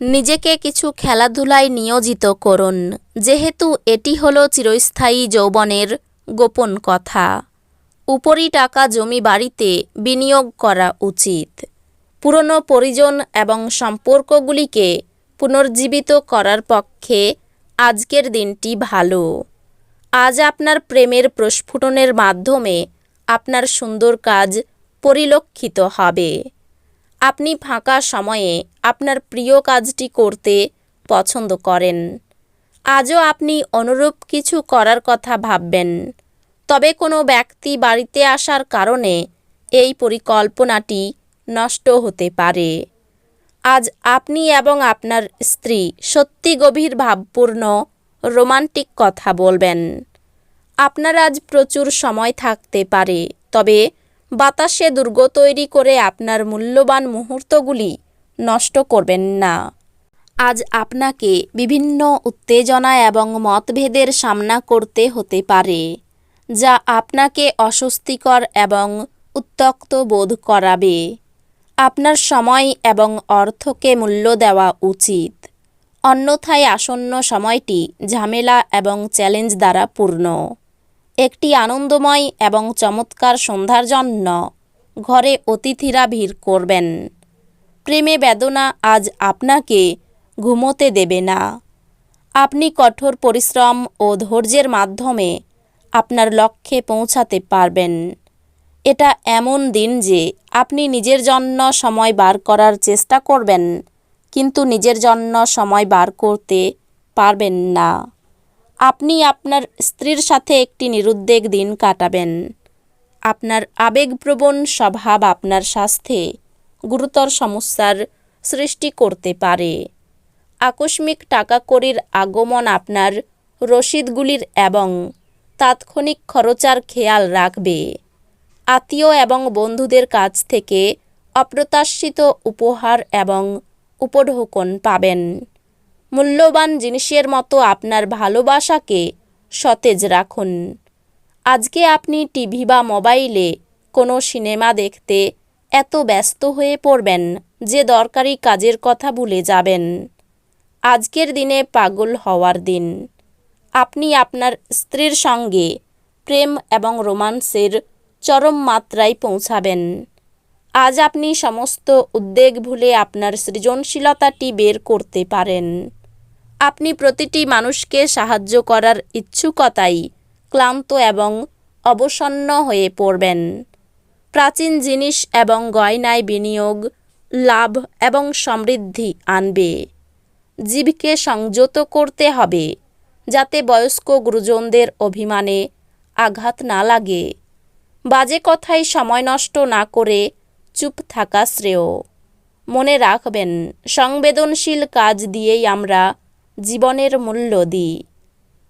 নিজেকে কিছু খেলাধুলায় নিয়োজিত করুন। যেহেতু এটি হলো চিরস্থায়ী যৌবনের গোপন কথা। উপরি টাকা জমি বাড়িতে বিনিয়োগ করা উচিত। পুরনো পরিজন এবং সম্পর্কগুলিকে পুনর্জীবিত করার পক্ষে আজকের দিনটি ভালো। আজ আপনার প্রেমের প্রস্ফুটনের মাধ্যমে আপনার সুন্দর কাজ পরিলক্ষিত হবে। আপনি ফাঁকা সময়ে আপনার প্রিয় কাজটি করতে পছন্দ করেন। আজও আপনি অনুরূপ কিছু করার কথা ভাববেন। তবে কোনো ব্যক্তি বাড়িতে আসার কারণে এই পরিকল্পনাটি নষ্ট হতে পারে। আজ আপনি এবং আপনার স্ত্রী সত্যি গভীর ভাবপূর্ণ, রোমান্টিক কথা বলবেন। আপনার আজ প্রচুর সময় থাকতে পারে, তবে বাতাসে দুর্গ তৈরি করে আপনার মূল্যবান মুহূর্তগুলি নষ্ট করবেন না। আজ আপনাকে বিভিন্ন উত্তেজনা এবং মতভেদের সামনা করতে হতে পারে, যা আপনাকে অস্বস্তিকর এবং উত্তক্ত বোধ করাবে। আপনার সময় এবং অর্থকে মূল্য দেওয়া উচিত। অন্যথায় আসন্ন সময়টি ঝামেলা এবং চ্যালেঞ্জ দ্বারা পূর্ণ। একটি আনন্দময় এবং চমৎকার সন্ধ্যার জন্য ঘরে অতিথিরা ভিড় করবেন। প্রেমে বেদনা আজ আপনাকে ঘুমোতে দেবে না। আপনি কঠোর পরিশ্রম ও ধৈর্যের মাধ্যমে আপনার লক্ষ্যে পৌঁছাতে পারবেন। এটা এমন দিন যে আপনি নিজের জন্য সময় বার করার চেষ্টা করবেন, কিন্তু নিজের জন্য সময় বার করতে পারবেন না। আপনি আপনার স্ত্রীর সাথে একটি নিরুদ্বেগ দিন কাটাবেন। আপনার আবেগপ্রবণ স্বভাব আপনার স্বাস্থ্যে গুরুতর সমস্যার সৃষ্টি করতে পারে। আকস্মিক টাকা কড়ির আগমন আপনার রসিদগুলির এবং তাৎক্ষণিক খরচার খেয়াল রাখবে। আত্মীয় এবং বন্ধুদের কাছ থেকে অপ্রত্যাশিত উপহার এবং উপঢৌকন পাবেন। মূল্যবান জিনিসের মতো আপনার ভালোবাসাকে সতেজ রাখুন। আজকে আপনি টিভি বা মোবাইলে কোনো সিনেমা দেখতে এত ব্যস্ত হয়ে পড়বেন যে দরকারি কাজের কথা ভুলে যাবেন। আজকের দিনে পাগল হওয়ার দিন। আপনি আপনার স্ত্রীর সঙ্গে প্রেম এবং রোমান্সের চরম মাত্রায় পৌঁছাবেন। আজ আপনি সমস্ত উদ্বেগ ভুলে আপনার সৃজনশীলতাটি বের করতে পারেন। আপনি প্রতিটি মানুষকে সাহায্য করার ইচ্ছুকতাই ক্লান্ত এবং অবসন্ন হয়ে পড়বেন। প্রাচীন জিনিস এবং গয়নায় বিনিয়োগ, লাভ এবং সমৃদ্ধি আনবে। জীবকে সংযত করতে হবে, যাতে বয়স্ক গুরুজনদের অভিমানে আঘাত না লাগে। বাজে কথায় সময় নষ্ট না করে চুপ থাকা শ্রেয়। মনে রাখবেন, সংবেদনশীল কাজ দিয়েই আমরা জীবনের মূল্য দিই।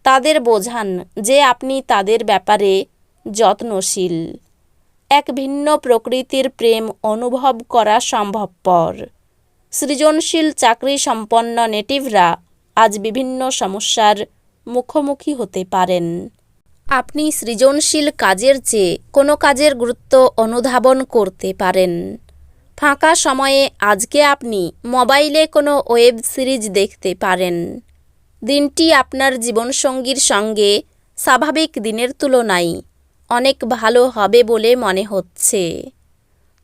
তাদের বোঝান যে আপনি তাদের ব্যাপারে যত্নশীল। এক ভিন্ন প্রকৃতির প্রেম অনুভব করা সম্ভবপর। সৃজনশীল চাকরি সম্পন্ন নেটিভরা আজ বিভিন্ন সমস্যার মুখোমুখি হতে পারেন। আপনি সৃজনশীল কাজের চেয়ে কোনো কাজের গুরুত্ব অনুধাবন করতে পারেন। ফাঁকা সময়ে আজকে আপনি মোবাইলে কোনো ওয়েব সিরিজ দেখতে পারেন। দিনটি আপনার জীবনসঙ্গীর সঙ্গে স্বাভাবিক দিনের তুলনায় অনেক ভালো হবে বলে মনে হচ্ছে।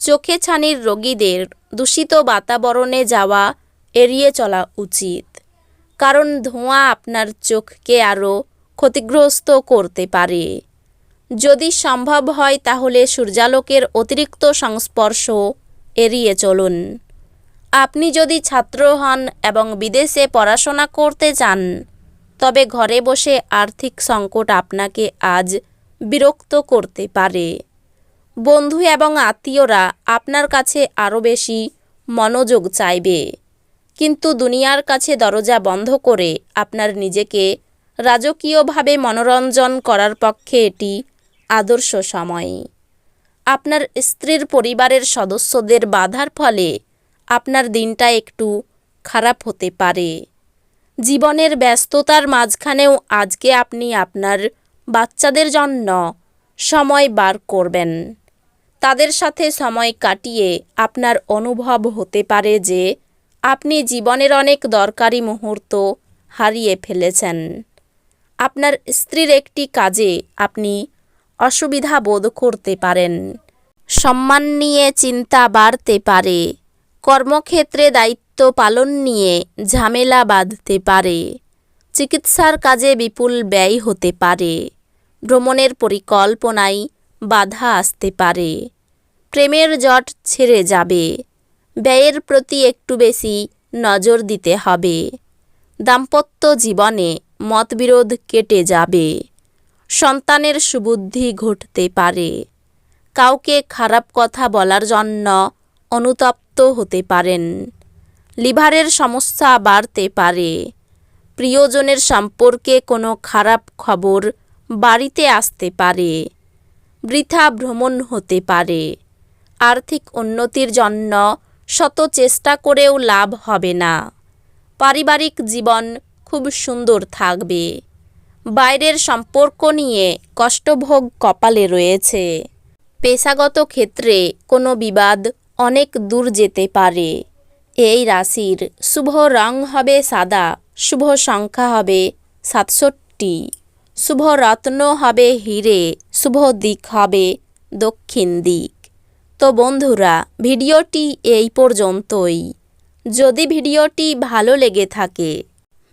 চোখে ছানির রোগীদের দূষিত বাতাবরণে যাওয়া এড়িয়ে চলা উচিত, কারণ ধোঁয়া আপনার চোখকে আরও ক্ষতিগ্রস্ত করতে পারে। যদি সম্ভব হয় তাহলে সূর্যালোকের অতিরিক্ত সংস্পর্শ এড়িয়ে চলুন। আপনি যদি ছাত্র হন এবং বিদেশে পড়াশোনা করতে চান, তবে ঘরে বসে আর্থিক সংকট আপনাকে আজ বিরক্ত করতে পারে। বন্ধু এবং আত্মীয়রা আপনার কাছে আরও বেশি মনোযোগ চাইবে। কিন্তু দুনিয়ার কাছে দরজা বন্ধ করে আপনার নিজেকে রাজকীয়ভাবে মনোরঞ্জন করার পক্ষে এটি আদর্শ সময়। আপনার স্ত্রীর পরিবারের সদস্যদের বাধার ফলে আপনার দিনটা একটু খারাপ হতে পারে। জীবনের ব্যস্ততার মাঝখানেও আজকে আপনি আপনার বাচ্চাদের জন্য সময় বার করবেন। তাদের সাথে সময় কাটিয়ে আপনার অনুভব হতে পারে যে আপনি জীবনের অনেক দরকারি মুহূর্ত হারিয়ে ফেলেছেন। আপনার স্ত্রীর একটি কাজে আপনি অসুবিধা বোধ করতে পারেন। সম্মান নিয়ে চিন্তা বাড়তে পারে। কর্মক্ষেত্রে দায়িত্ব পালন নিয়ে ঝামেলা বাঁধতে পারে। চিকিৎসার কাজে বিপুল ব্যয় হতে পারে। ভ্রমণের পরিকল্পনায় বাধা আসতে পারে। প্রেমের জট ছেড়ে যাবে। ব্যয়ের প্রতি একটু বেশি নজর দিতে হবে। দাম্পত্য জীবনে মতবিরোধ কেটে যাবে। সন্তানের সুবুদ্ধি ঘটতে পারে। কাউকে খারাপ কথা বলার জন্য অনুতপ্ত হতে পারেন। লিভারের সমস্যা বাড়তে পারে। প্রিয়জনের সম্পর্কে কোনো খারাপ খবর বাড়িতে আসতে পারে। বৃথা ভ্রমণ হতে পারে। আর্থিক উন্নতির জন্য শত চেষ্টা করেও লাভ হবে না। পারিবারিক জীবন খুব সুন্দর থাকবে। বাইরের সম্পর্ক নিয়ে কষ্টভোগ কপালে রয়েছে। পেশাগত ক্ষেত্রে কোনো বিবাদ অনেক দূর যেতে পারে। এই রাশির শুভ রং হবে সাদা, শুভ সংখ্যা হবে সাতষট্টি। শুভ রত্ন হবে হিরে, শুভ দিক হবে দক্ষিণ দিক। তো বন্ধুরা, ভিডিওটি এই পর্যন্তই। যদি ভিডিওটি ভালো লেগে থাকে